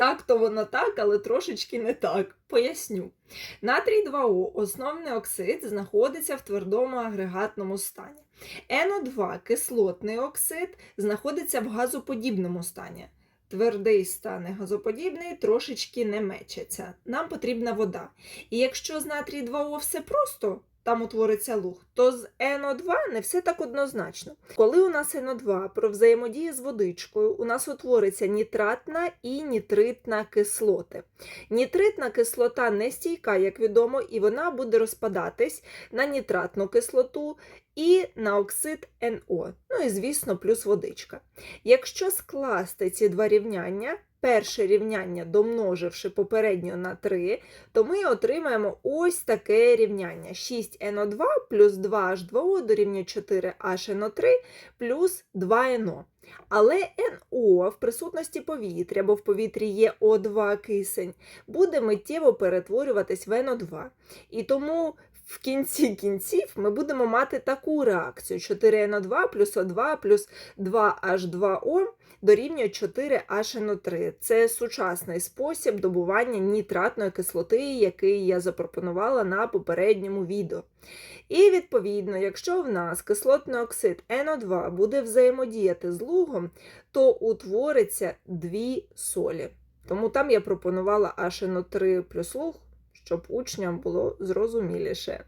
Так, то воно так, але трошечки не так. Поясню. Натрій 2О, основний оксид, знаходиться в твердому агрегатному стані. НО2, кислотний оксид, знаходиться в газоподібному стані. Твердий стан газоподібний трошечки не мечаться. Нам потрібна вода. І якщо з натрій 2О все просто, там утвориться луг, то з НО2 не все так однозначно. Коли у нас НО2 про взаємодію з водичкою, у нас утвориться нітратна і нітритна кислоти. Нітритна кислота не стійка, як відомо, і вона буде розпадатись на нітратну кислоту і на оксид НО. Ну і, звісно, плюс водичка. Якщо скласти ці два рівняння, перше рівняння домноживши попередньо на 3, то ми отримаємо ось таке рівняння. 6НО2 плюс 2H2O дорівнює 4HNO3 плюс 2NO. Але НО в присутності повітря, бо в повітрі є О2 кисень, буде миттєво перетворюватись в НО2. І тому в кінці кінців ми будемо мати таку реакцію: 4NO2 плюс О2 плюс 2H2O дорівнює 4HNO3. Це сучасний спосіб добування нітратної кислоти, який я запропонувала на попередньому відео. І відповідно, якщо в нас кислотний оксид НО2 буде взаємодіяти з лугом, то утвориться дві солі. Тому там я пропонувала ашино 3 плюс луг, щоб учням було зрозуміліше.